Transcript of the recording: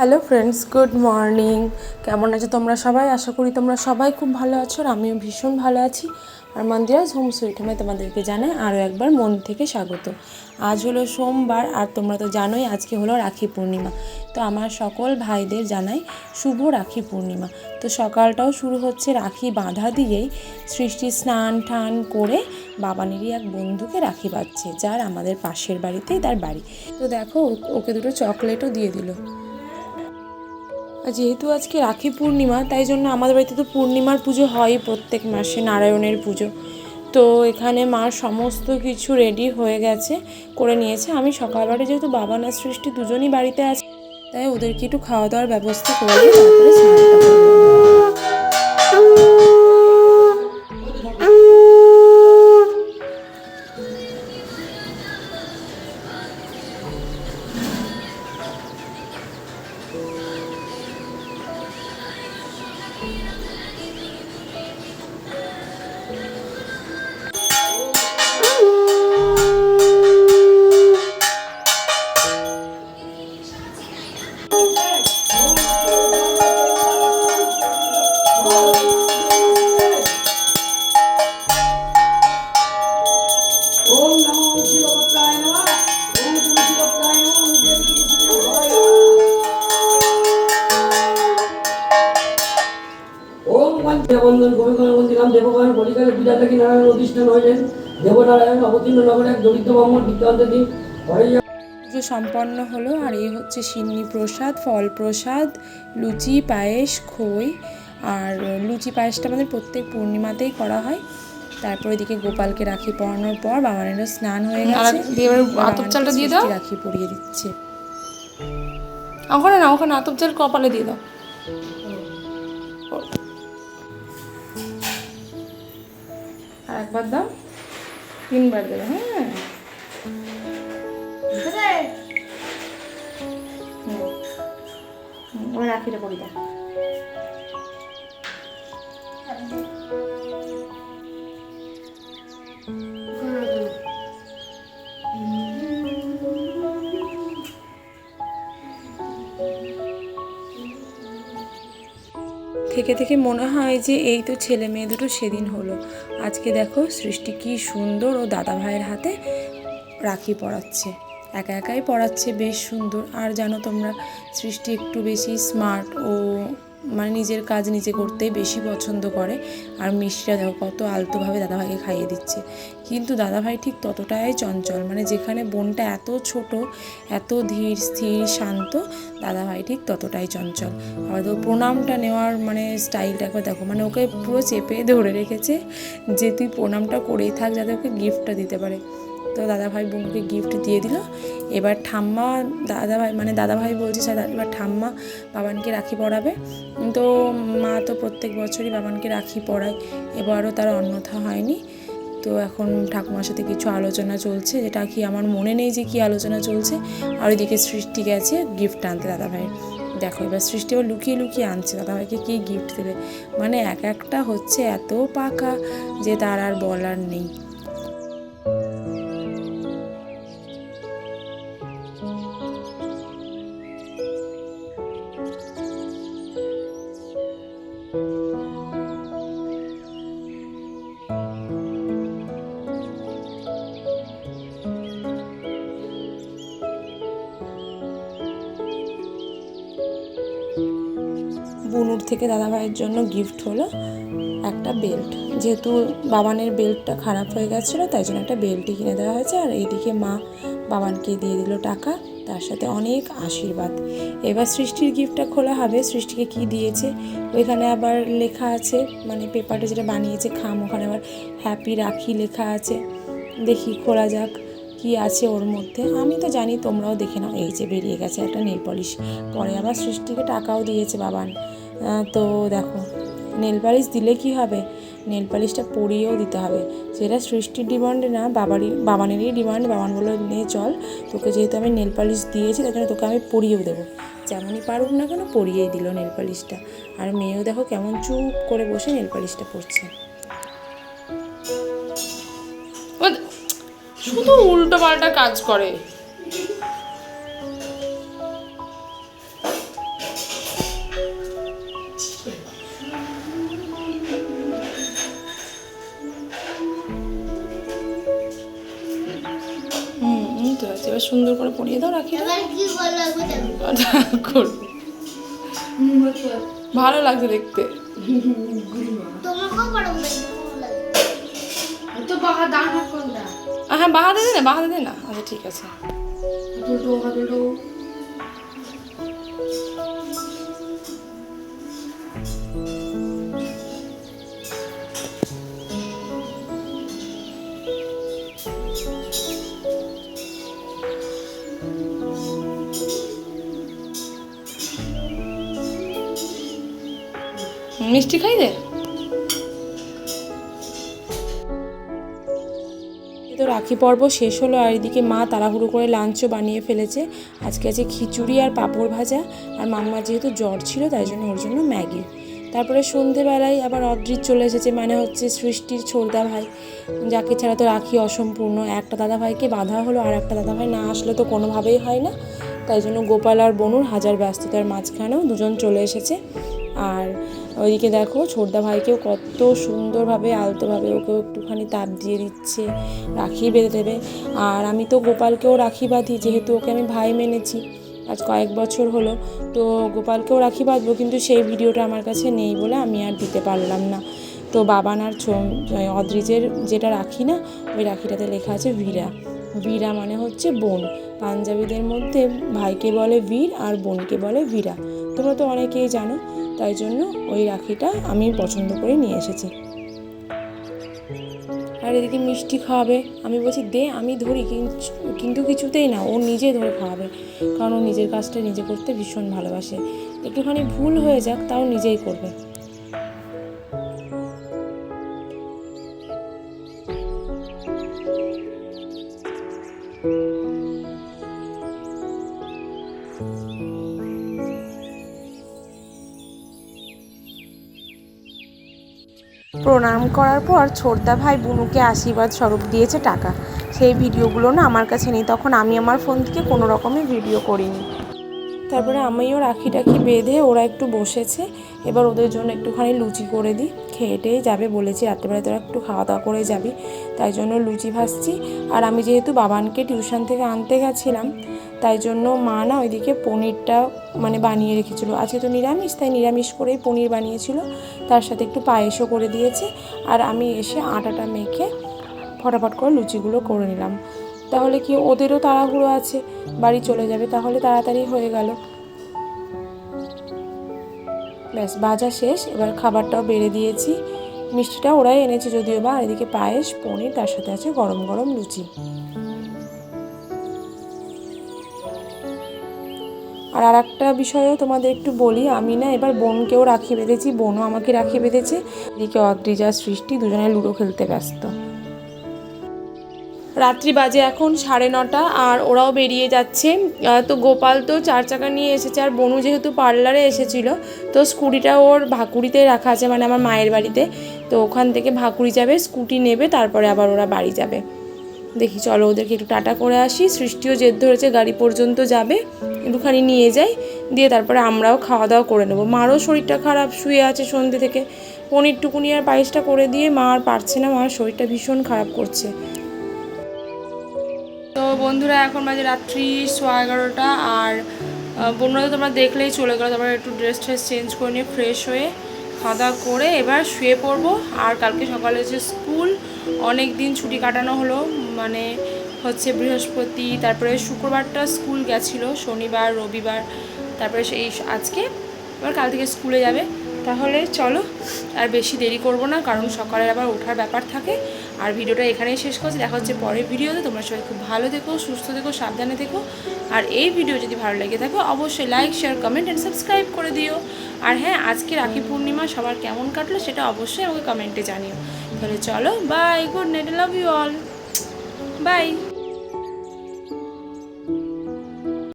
Hello friends good morning কেমন আছো তোমরা সবাই? আশা করি তোমরা সবাই খুব ভালো আছো আর আমিও ভীষণ ভালো আছি। আর মন্দিরাজ হোম সুইট হোমে তোমাদেরকে জানাই আরও একবার মন থেকে স্বাগত। আজ হলো সোমবার আর তোমরা তো জানোই আজকে হলো রাখি পূর্ণিমা। তো আমার সকল ভাইদের জানাই শুভ রাখি পূর্ণিমা। তো সকালটাও শুরু হচ্ছে রাখি বাঁধা দিয়েই সৃষ্টি স্নান টান করে বাবানেরই এক বন্ধুকে রাখি বাঁধছে, যার আমাদের পাশের বাড়িতেই তার বাড়ি। তো দেখো, ওকে দুটো চকলেটও দিয়ে দিল। যেহেতু আজকে রাখি পূর্ণিমা, তাই জন্য আমাদের বাড়িতে তো পূর্ণিমার পুজো হয় প্রত্যেক মাসে, নারায়ণের পুজো। তো এখানে মার সমস্ত কিছু রেডি হয়ে গেছে, করে নিয়েছে। আমি সকালবেলা যেহেতু বাবা না সৃষ্টি দুজনই বাড়িতে আছে, তাই ওদেরকে একটু খাওয়া দাওয়ার ব্যবস্থা করে দিয়ে তারপরে গোবিন্দ দেবগণ বলিকালে নারায়ণ অধিষ্ঠান হইলেন। দেবনারায়ণ অবতীর্ণ নগরে এক দরিদ্র ব্রাহ্মণ দিন। পুজো সম্পন্ন হলো আর এই হচ্ছে সিন্নি প্রসাদ ফল প্রসাদ লুচি পায়েস খই। আর লুচি পায়েসটা আমাদের প্রত্যেক পূর্ণিমাতেই করা হয়। তারপর এদিকে গোপালকে রাখি পরানোর পর বাবানেরও স্নান হয়ে আর গেছে। দিয়ে দাও। রাখি পরিয়ে দিচ্ছে। ওখানে না ওখানে আতপ চাল কপালে দিয়ে দাও। একবার দাও। তিনবার দেবে হ্যাঁ। রাখিটা করি দাও থেকে থেকে মনে হয় যে এই তো ছেলে মেয়ে দুটো সেদিন হলো। আজকে দেখো সৃষ্টি কি সুন্দর ও দাদা ভাইয়ের হাতে রাখি পড়াচ্ছে একা একাই পড়াচ্ছে বেশ সুন্দর। আর জানো তোমরা, সৃষ্টি একটু বেশি স্মার্ট ও মানে নিজের কাজ নিজে করতেই বেশি পছন্দ করে। আর মিষ্টিটা দেখো কত আলতোভাবে দাদাভাইকে খাইয়ে দিচ্ছে। কিন্তু দাদাভাই ঠিক ততটাই চঞ্চল। মানে যেখানে বোনটা এত ছোট, এত ধীর, স্থির, শান্ত, দাদাভাই ঠিক ততটাই চঞ্চল। হয়তো প্রণামটা নেওয়ার মানে স্টাইলটা একবার দেখো মানে ওকে পুরো চেপে ধরে রেখেছে যে তুই প্রণামটা করেই থাক যাতে ওকে গিফটটা দিতে পারে। তো দাদাভাই বোনকে গিফট দিয়ে দিল। এবার ঠাম্মা দাদাভাই মানে দাদাভাই বলছে স্যার এবার ঠাম্মা বাবানকে রাখি পরাবে তো মা তো প্রত্যেক বছরই বাবানকে রাখি পরায় এবারও তার অন্যথা হয়নি। তো এখন ঠাকুমার সাথে কিছু আলোচনা চলছে। যেটা কি আমার মনে নেই যে কি আলোচনা চলছে। আর ওইদিকে সৃষ্টি গেছে গিফট আনতে দাদাভাই। দেখো, এবার সৃষ্টি আবার লুকিয়ে লুকিয়ে আনছে। দাদাভাইকে কী গিফট দেবে? মানে এক একটা হচ্ছে এত পাকা যে তার আর বলার নেই। বুনুর থেকে দাদাভাইয়ের জন্য গিফট হলো একটা বেল্ট যেহেতু বাবানের বেল্টটা খারাপ হয়ে গেছিল, তাই জন্য একটা বেল্টই কিনে দেওয়া হয়েছে। আর এইদিকে মা বাবানকে দিয়ে দিল টাকা, তার সাথে অনেক আশীর্বাদ। এবার সৃষ্টির গিফটটা খোলা হবে, সৃষ্টিকে কি দিয়েছে? ওইখানে আবার লেখা আছে মানে পেপারটা যেটা বানিয়েছে খাম, ওখানে আবার হ্যাপি রাখি লেখা আছে। দেখি, খোলা যাক কি আছে ওর মধ্যে। আমি তো জানি তোমরাও দেখে নাও, এই যে বেরিয়ে গেছে একটা নেল পলিশ। পরে আবার সৃষ্টিকে টাকাও দিয়েছে বাবান। তো দেখো, নেল পালিশ দিলে কি হবে? নেল পালিশটা পরিয়েও দিতে হবে। সেটা সৃষ্টির ডিমান্ডে না, বাবারই, বাবানেরই ডিমান্ড বাবান বলে নে, চল, তোকে যেহেতু আমি নেল পালিশ দিয়েছি তাই জন্য তোকে আমি পরিয়েও দেবো। যেমনই পারুক না কেন, পরিয়েই দিল নেল পালিশটা। আর মেয়েও দেখো কেমন চুপ করে বসে নেল পালিশটা পরছে। শুধু উল্টো পাল্টা কাজ করে। সুন্দর করে পরিয়ে দাও রাখি এবার কি ভালো ঠাকুর। ভালো লাগছে দেখতে। হ্যাঁ বাহাদে দে না বাহাদে দে না। আচ্ছা ঠিক আছে। মিষ্টি খাই দে। তো রাখি পর্ব শেষ হলো, আর এদিকে মা তাড়াহুড়ো করে লাঞ্চও বানিয়ে ফেলেছে। আজকে আছে খিচুড়ি আর পাঁপড় ভাজা, আর মাম্মার যেহেতু জ্বর ছিল, তাই জন্য ওর জন্য ম্যাগি। তারপরে সন্ধেবেলায় আবার অদ্রিত চলে এসেছে মানে হচ্ছে সৃষ্টির ছোলদা ভাই। যাকে ছাড়া তো রাখি অসম্পূর্ণ। একটা দাদা ভাইকে বাধা হলো, আর একটা দাদা ভাই না আসলে তো কোনোভাবেই হয় না। তাই জন্য গোপাল আর বনুর হাজার ব্যস্ততার মাঝখানেও দুজন চলে এসেছে। আর ওইদিকে দেখো ছোটদা ভাইকেও কত সুন্দরভাবে, আলতোভাবে ওকেও একটুখানি তাপ দিয়ে দিচ্ছে, রাখি বেঁধে দেবে। আর আমি তো গোপালকেও রাখি বাঁধি, যেহেতু ওকে আমি ভাই মেনেছি, আজ কয়েক বছর হলো, তো গোপালকেও রাখি বাঁধবো, কিন্তু সেই ভিডিওটা আমার কাছে নেই বলে আমি আর দিতে পারলাম না। তো বাবান আর অদ্রিজের যেটা রাখি না, ওই রাখিটাতে লেখা আছে ভীরা। ভীরা মানে হচ্ছে বোন। পাঞ্জাবিদের মধ্যে ভাইকে বলে বীর আর বোনকে বলে ভীরা। তোমরা তো অনেকেই জানো তাই জন্য ওই রাখিটা আমি পছন্দ করে নিয়ে এসেছি। আর এদিকে মিষ্টি খাওয়াবে। আমি বলছি, দে, আমি ধরি কিন্তু- কিছুতেই না, ও নিজে ধরে খাওয়াবে। কারণ ও নিজের কাজটা নিজে করতে ভীষণ ভালোবাসে। একটুখানি ভুল হয়ে যাক, তাও নিজেই করবে। প্রণাম করার পর ছোটদা ভাই বুনুকে আশীর্বাদ স্বরূপ দিয়েছে টাকা। সেই ভিডিওগুলো না আমার কাছে নেই, তখন আমি আমার ফোন থেকে কোনো রকমের ভিডিও করিনি। তারপরে আমিও রাখি টাখি বেঁধে ওরা একটু বসেছে, এবার ওদের জন্য একটুখানি লুচি করে দিই। খেয়ে যাবে বলেছি রাত্রেবেলা তোরা একটু খাওয়া দাওয়া করে যাবি। তাই জন্য লুচি ভাজছি। আর আমি যেহেতু বাবানকে টিউশন থেকে আনতে গেছিলাম তাই জন্য মা না ওইদিকে পনিরটা মানে বানিয়ে রেখেছিল। আজকে তো নিরামিষ, তাই নিরামিষ করেই পনির বানিয়েছিল। তার সাথে একটু পায়েসও করে দিয়েছে। আর আমি এসে আটাটা মেখে ফটাফট করে লুচিগুলো করে নিলাম। তাহলে কি ওদেরও তাড়াহুড়ো আছে? বাড়ি চলে যাবে, তাহলে তাড়াতাড়ি হয়ে গেল। ব্যাস বাজা শেষ। এবার খাবারটাও বেড়ে দিয়েছি। মিষ্টিটা ওরাই এনেছে যদিও বা এদিকে পায়েস, পনির, তার সাথে আছে গরম গরম লুচি। আর আর একটা বিষয়েও তোমাদের একটু বলি, আমি না এবার বোনকেও রাখি বেঁধেছি, বোনও আমাকে রাখি বেঁধেছে। এদিকে অদ্রিজা সৃষ্টি দুজনে লুডো খেলতে ব্যস্ত। রাত্রি বাজে এখন সাড়ে নটা আর ওরাও বেরিয়ে যাচ্ছে। তো গোপাল তো চার চাকা নিয়ে এসেছে আর বনু যেহেতু পার্লারে এসেছিল, তো স্কুটিটা ওর ভাকুড়িতে রাখা আছে মানে আমার মায়ের বাড়িতে। তো ওখান থেকে ভাকুড়ি যাবে, স্কুটি নেবে, তারপরে আবার ওরা বাড়ি যাবে। দেখি চলো ওদেরকে একটু টাটা করে আসি। সৃষ্টিও জেদ ধরেছে গাড়ি পর্যন্ত যাবে। একটুখানি নিয়ে যাই দিয়ে তারপরে আমরাও খাওয়া দাওয়া করে নেব। মারও শরীরটা খারাপ শুয়ে আছে সন্ধ্যে থেকে। পনির টুকুনি আর পায়েসটা করে দিয়ে মা আর পারছে না মার শরীরটা ভীষণ খারাপ করছে। তো বন্ধুরা এখন বাজে রাত্রি সোয়া এগারোটা আর আহ, বন্ধুরা তো তোমরা দেখলেই চলে গেলো। তারপরে একটু ড্রেস ট্রেস চেঞ্জ করে নিয়ে ফ্রেশ হয়ে খাওয়া করে এবার শুয়ে পড়ব। আর কালকে সকালে যে স্কুল, অনেক দিন ছুটি কাটানো হলো। মানে হচ্ছে বৃহস্পতি, তারপরে শুক্রবারটা স্কুল গেছিল, শনিবার, রবিবার, তারপরে সেই আজকে। এবার কাল থেকে স্কুলে যাবে। তাহলে চলো, আর বেশি দেরি করব না, কারণ সকালে আবার ওঠার ব্যাপার থাকে। আর ভিডিওটা এখানেই শেষ করছি, দেখা হচ্ছে পরের ভিডিওতে। তোমরা সবাই খুব ভালো থেকো, সুস্থ থেকো, সাবধানে থেকো। আর এই ভিডিও যদি ভালো লেগে থাকে, অবশ্যই like share comment and subscribe করে দিও। আর হ্যাঁ আজকে রাখি পূর্ণিমা, সবার কেমন কাটলো সেটা অবশ্যই আমাকে কমেন্টে জানিও। তাহলে চলো bye good night love you all bye